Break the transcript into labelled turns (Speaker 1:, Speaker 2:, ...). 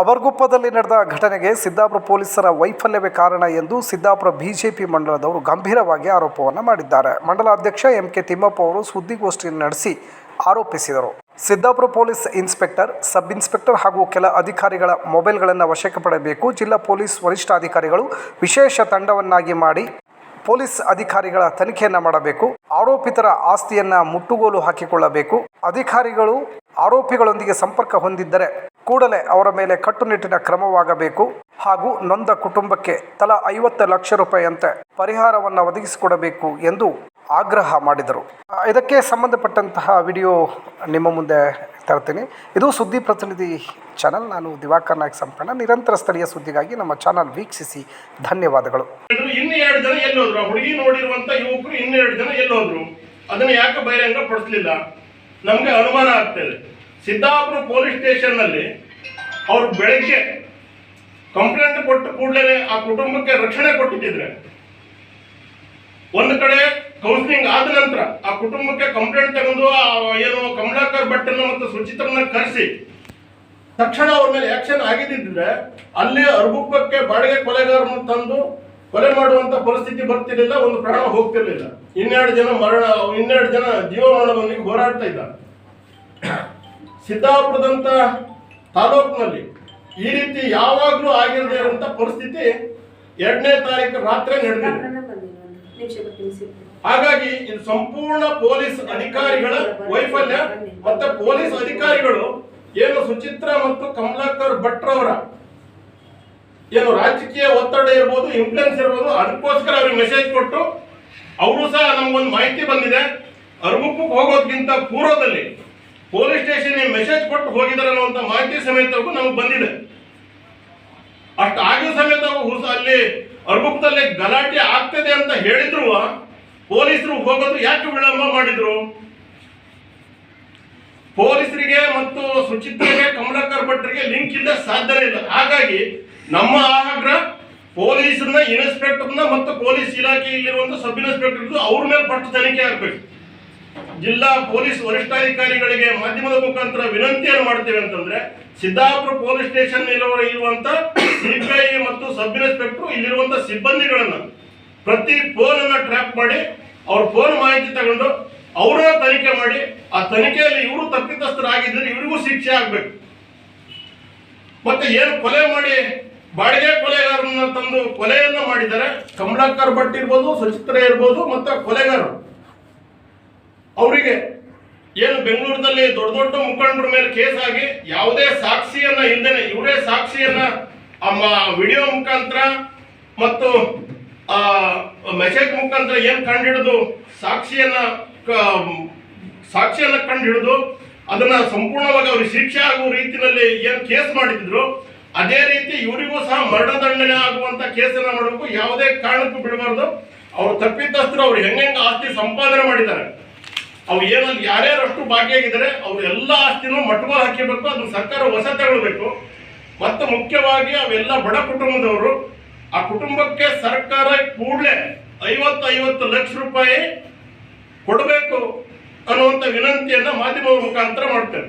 Speaker 1: ಅವರ್ಗುಪ್ಪದಲ್ಲಿ ನಡೆದ ಘಟನೆಗೆ ಸಿದ್ದಾಪುರ ಪೊಲೀಸರ ವೈಫಲ್ಯವೇ ಕಾರಣ ಎಂದು ಸಿದ್ದಾಪುರ ಬಿಜೆಪಿ ಮಂಡಲದವರು ಗಂಭೀರವಾಗಿ ಆರೋಪವನ್ನು ಮಾಡಿದ್ದಾರೆ. ಮಂಡಲಾಧ್ಯಕ್ಷ ಎಂ ಕೆ ತಿಮ್ಮಪ್ಪ ಅವರು ಸುದ್ದಿಗೋಷ್ಠಿಯನ್ನು ನಡೆಸಿ ಆರೋಪಿಸಿದರು. Siddapura police inspector, sub inspector ಹಾಗೂ ಕೆಲ ಅಧಿಕಾರಿಗಳ ಮೊಬೈಲ್ಗಳನ್ನು ವಶಕ್ಕೆ ಪಡೆಯಬೇಕು ಜಿಲ್ಲಾ ಪೊಲೀಸ್ ವರಿಷ್ಠಾಧಿಕಾರಿಗಳು ವಿಶೇಷ ತಂಡವನ್ನಾಗಿ ಮಾಡಿ ಪೊಲೀಸ್ ಅಧಿಕಾರಿಗಳ ತನಿಖೆಯನ್ನು ಮಾಡಬೇಕು. ಆರೋಪಿತರ ಆಸ್ತಿಯನ್ನ ಮುಟ್ಟುಗೋಲು ಹಾಕಿಕೊಳ್ಳಬೇಕು. ಅಧಿಕಾರಿಗಳು ಆರೋಪಿಗಳೊಂದಿಗೆ ಸಂಪರ್ಕ ಹೊಂದಿದ್ದರೆ ಕೂಡಲೇ ಅವರ ಮೇಲೆ ಕಟ್ಟುನಿಟ್ಟಿನ ಕ್ರಮವಾಗಬೇಕು ಹಾಗೂ ನೊಂದ ಕುಟುಂಬಕ್ಕೆ ತಲಾ ಐವತ್ತು ಲಕ್ಷ ರೂಪಾಯಿಯಂತೆ ಪರಿಹಾರವನ್ನು ಒದಗಿಸಿಕೊಡಬೇಕು ಎಂದು ಆಗ್ರಹ ಮಾಡಿದರು. ಇದಕ್ಕೆ ಸಂಬಂಧಪಟ್ಟಂತಹ ವಿಡಿಯೋ ನಿಮ್ಮ ಮುಂದೆ ತರ್ತೀನಿ. ಇದು ಸುದ್ದಿ ಪ್ರತಿನಿಧಿ ಚಾನಲ್. ನಾನು ದಿವಾಕರ್ ನಾಯಕ್ ಸಂಪಣ್ಣ. ನಿರಂತರ ಸ್ಥಳೀಯ ಸುದ್ದಿಗಾಗಿ ನಮ್ಮ ಚಾನಲ್ ವೀಕ್ಷಿಸಿ. ಧನ್ಯವಾದಗಳು.
Speaker 2: ಇದ್ರು ಇನ್ನು ಎರಡು ಜನ ಎಲ್ಲೋದ್ರು ಹುಡುಗಿ ನೋಡಿರುವಂತ ಯುವಕರು ಇನ್ನೆರಡು ಜನ ಎಲ್ಲೋದ್ರು ಅದನ್ನ ಯಾಕೆ ಬಹಿರಂಗ ಪಡಿಸ್ಲಿಲ್ಲ? ನಮ್ಗೆ ಅನುಮಾನ ಆಗ್ತದೆ ಸಿದ್ದಾಪುರ ಪೊಲೀಸ್ ಸ್ಟೇಷನ್ನಲ್ಲಿ ಅವ್ರು ಬೆಳಗ್ಗೆ ಕಂಪ್ಲೇಂಟ್ ಕೊಟ್ಟ ಕೂಡಲೇ ಆ ಕುಟುಂಬಕ್ಕೆ ರಕ್ಷಣೆ ಕೊಟ್ಟಿದ್ರೆ ಒಂದು ಕಡೆ ಕೌನ್ಸಿಲಿಂಗ್ ಆದ ನಂತರ ಆ ಕುಟುಂಬಕ್ಕೆ ಕಂಪ್ಲೇಂಟ್ ತಗೊಂಡು ಏನು ಕಮಲಾಕರ್ ಭಟ್ಟನ್ನು ಮತ್ತು ಸುಚಿತ್ರನ್ನ ಕರೆಸಿ, ತಕ್ಷಣ ಅವ್ರ ಮೇಲೆ ಆಕ್ಷನ್ ಆಗಿದ್ದಿದ್ರೆ ಅಲ್ಲಿ ಅರ್ಬುಪ್ಪಕ್ಕೆ ಬಾಡಿಗೆ ಕೊಲೆಗಾರನ್ನು ತಂದು ಕೊಲೆ ಮಾಡುವಂತ ಪರಿಸ್ಥಿತಿ ಬರ್ತಿರ್ಲಿಲ್ಲ, ಒಂದು ಪ್ರಾಣ ಹೋಗ್ತಿರ್ಲಿಲ್ಲ. ಇನ್ನೆರಡು ಜನ ಮರಣ, ಇನ್ನೆರಡು ಜನ ಜೀವಮಾನದೊಂದಿಗೆ ಹೋರಾಡ್ತಾ ಇದ್ದಾರೆ. ಸಿದ್ದಾಪುರದಂತ ತಾಲೂಕಿನಲ್ಲಿ ಈ ರೀತಿ ಯಾವಾಗ್ಲೂ ಆಗಿರದೇ ಇರುವಂತ ಪರಿಸ್ಥಿತಿ ಎರಡನೇ ತಾರೀಕು ರಾತ್ರಿ ನಡೆದಿದೆ. ಹಾಗಾಗಿ ಇದು ಸಂಪೂರ್ಣ ಪೊಲೀಸ್ ಅಧಿಕಾರಿಗಳ ವೈಫಲ್ಯ ಮತ್ತೆ ಪೊಲೀಸ್ ಅಧಿಕಾರಿಗಳು ಏನು ಸುಚಿತ್ರ ಮತ್ತು ಕಮಲಾಕರ್ ಭಟ್ರವರ ಏನು ರಾಜಕೀಯ ಒತ್ತಡ ಇರ್ಬೋದು ಇನ್ಫ್ಲುಯೆನ್ಸ್ ಇರ್ಬೋದು ಅದಕ್ಕೋಸ್ಕರ ಅವ್ರಿಗೆ ಮೆಸೇಜ್ ಕೊಟ್ಟು ಅವರು ಸಹ ನಮ್ಗೊಂದು ಮಾಹಿತಿ ಬಂದಿದೆ. ಅರ್ಗುಪ್ಪಕ್ಕೆ ಹೋಗೋದ್ಕಿಂತ ಪೂರ್ವದಲ್ಲಿ ಪೊಲೀಸ್ ಸ್ಟೇಷನ್ ಮೆಸೇಜ್ ಕೊಟ್ಟು ಹೋಗಿದ್ದಾರೆ ಅನ್ನುವಂಥ ಮಾಹಿತಿ ಸಮೇತವೂ ನಮಗೆ ಬಂದಿದೆ. ಅಷ್ಟು ಆಗಿನ ಸಮೇತ ಹುಸ ಅಲ್ಲಿ ಅರ್ಗುಪ್ಪದಲ್ಲಿ ಗಲಾಟೆ ಆಗ್ತದೆ ಅಂತ ಹೇಳಿದ್ರು ಪೊಲೀಸರು ಹೋಗೋದು ಯಾಕೆ ವಿಳಂಬ ಮಾಡಿದ್ರು? ಪೊಲೀಸರಿಗೆ ಮತ್ತು ಸುಚಿತ್ರಿಗೆ, ಕಮಲಕರ್ ಭಟ್ರಿಗೆ ಲಿಂಕ್ ಇಲ್ಲ ಸಾಧ್ಯ ಇಲ್ಲ. ಹಾಗಾಗಿ ನಮ್ಮ ಆಗ್ರಹ ಪೊಲೀಸರನ್ನ ಇನ್ಸ್ಪೆಕ್ಟರ್ನ ಮತ್ತು ಪೊಲೀಸ್ ಇಲಾಖೆಯಲ್ಲಿರುವಂತ ಸಬ್ ಇನ್ಸ್ಪೆಕ್ಟರ್ ಅವ್ರ ಮೇಲೆ ಪಟ್ಟು ತನಿಖೆ ಆಗ್ಬೇಕು. ಜಿಲ್ಲಾ ಪೊಲೀಸ್ ವರಿಷ್ಠಾಧಿಕಾರಿಗಳಿಗೆ ಮಾಧ್ಯಮದ ಮುಖಾಂತರ ವಿನಂತಿಯನ್ನು ಮಾಡ್ತೇವೆ ಅಂತಂದ್ರೆ, ಸಿದ್ದಾಪುರ ಪೊಲೀಸ್ ಸ್ಟೇಷನ್ ಇರುವಂತ ಸಿಬಿಐ ಮತ್ತು ಸಬ್ ಇನ್ಸ್ಪೆಕ್ಟರ್ ಇಲ್ಲಿರುವಂತ ಸಿಬ್ಬಂದಿಗಳನ್ನ ಪ್ರತಿ ಫೋನ್ ಅನ್ನ ಟ್ರ್ಯಾಪ್ ಮಾಡಿ, ಅವ್ರ ಫೋನ್ ಮಾಹಿತಿ ತಗೊಂಡು ಅವರ ತನಿಖೆ ಮಾಡಿ, ಆ ತನಿಖೆಯಲ್ಲಿ ಇವರು ತಪ್ಪಿತಸ್ಥರಾಗಿದ್ದರೆ ಇವರಿಗೂ ಶಿಕ್ಷೆ ಆಗ್ಬೇಕು. ಮತ್ತೆ ಏನು ಕೊಲೆ ಮಾಡಿ, ಬಾಡಿಗೆ ಕೊಲೆಗಾರರನ್ನ ತಂದು ಕೊಲೆಯನ್ನ ಮಾಡಿದ್ದಾರೆ, ಕಮಲಾಕರ್ ಭಟ್ ಇರ್ಬೋದು, ಸುಚಿತ್ರ ಇರ್ಬೋದು, ಮತ್ತೆ ಕೊಲೆಗಾರರು. ಅವರಿಗೆ ಏನು ಬೆಂಗಳೂರಿನಲ್ಲಿ ದೊಡ್ಡ ದೊಡ್ಡ ಮುಖಂಡರ ಮೇಲೆ ಕೇಸ್ ಆಗಿ ಯಾವುದೇ ಸಾಕ್ಷಿಯನ್ನ ಹಿಂದೆನೆ, ಇವರೇ ಸಾಕ್ಷಿಯನ್ನ ಅಮ್ಮ ವಿಡಿಯೋ ಮುಖಾಂತರ ಮತ್ತು ಆ, ಮೆಸೇಜ್ ಮುಖಾಂತರ ಏನ್ ಕಂಡುಹಿಡಿದು ಸಾಕ್ಷಿಯನ್ನ ಸಾಕ್ಷಿಯನ್ನ ಕಂಡು ಹಿಡಿದು ಅದನ್ನ ಸಂಪೂರ್ಣವಾಗಿ ಅವ್ರಿಗೆ ಶಿಕ್ಷೆ ಆಗುವ ರೀತಿಯಲ್ಲಿ ಏನ್ ಕೇಸ್ ಮಾಡಿದ್ರು, ಅದೇ ರೀತಿ ಇವರಿಗೂ ಸಹ ಮರಣದಂಡನೆ ಆಗುವಂತ ಕೇಸನ್ನ ಮಾಡಬೇಕು, ಯಾವುದೇ ಕಾರಣಕ್ಕೂ ಬಿಡಬಾರ್ದು. ಅವ್ರು ತಪ್ಪಿತಸ್ಥರು ಅವ್ರು ಹೆಂಗೆಂಗ ಆಸ್ತಿ ಸಂಪಾದನೆ ಮಾಡಿದ್ದಾರೆ. ಅವು ಏನಂದ್ರೆ ಯಾರ್ಯಾರಷ್ಟು ಭಾಗಿಯಾಗಿದ್ದಾರೆ ಅವ್ರ ಎಲ್ಲ ಆಸ್ತಿನೂ ಮಟ್ಟಗೋಲು ಹಾಕಿಬೇಕು ಅದು ಸರ್ಕಾರ ಹೊಸ ತಗೊಳ್ಬೇಕು. ಮತ್ತು ಮುಖ್ಯವಾಗಿ ಅವೆಲ್ಲ ಬಡ ಕುಟುಂಬದವರು, ಆ ಕುಟುಂಬಕ್ಕೆ ಸರ್ಕಾರ ಕೂಡಲೇ ಐವತ್ತು ಐವತ್ತು ಲಕ್ಷ ರೂಪಾಯಿ ಕೊಡಬೇಕು ಅನ್ನುವಂಥ ವಿನಂತಿಯನ್ನು ಮಾಧ್ಯಮ ಮುಖಾಂತರ ಮಾಡ್ತೇವೆ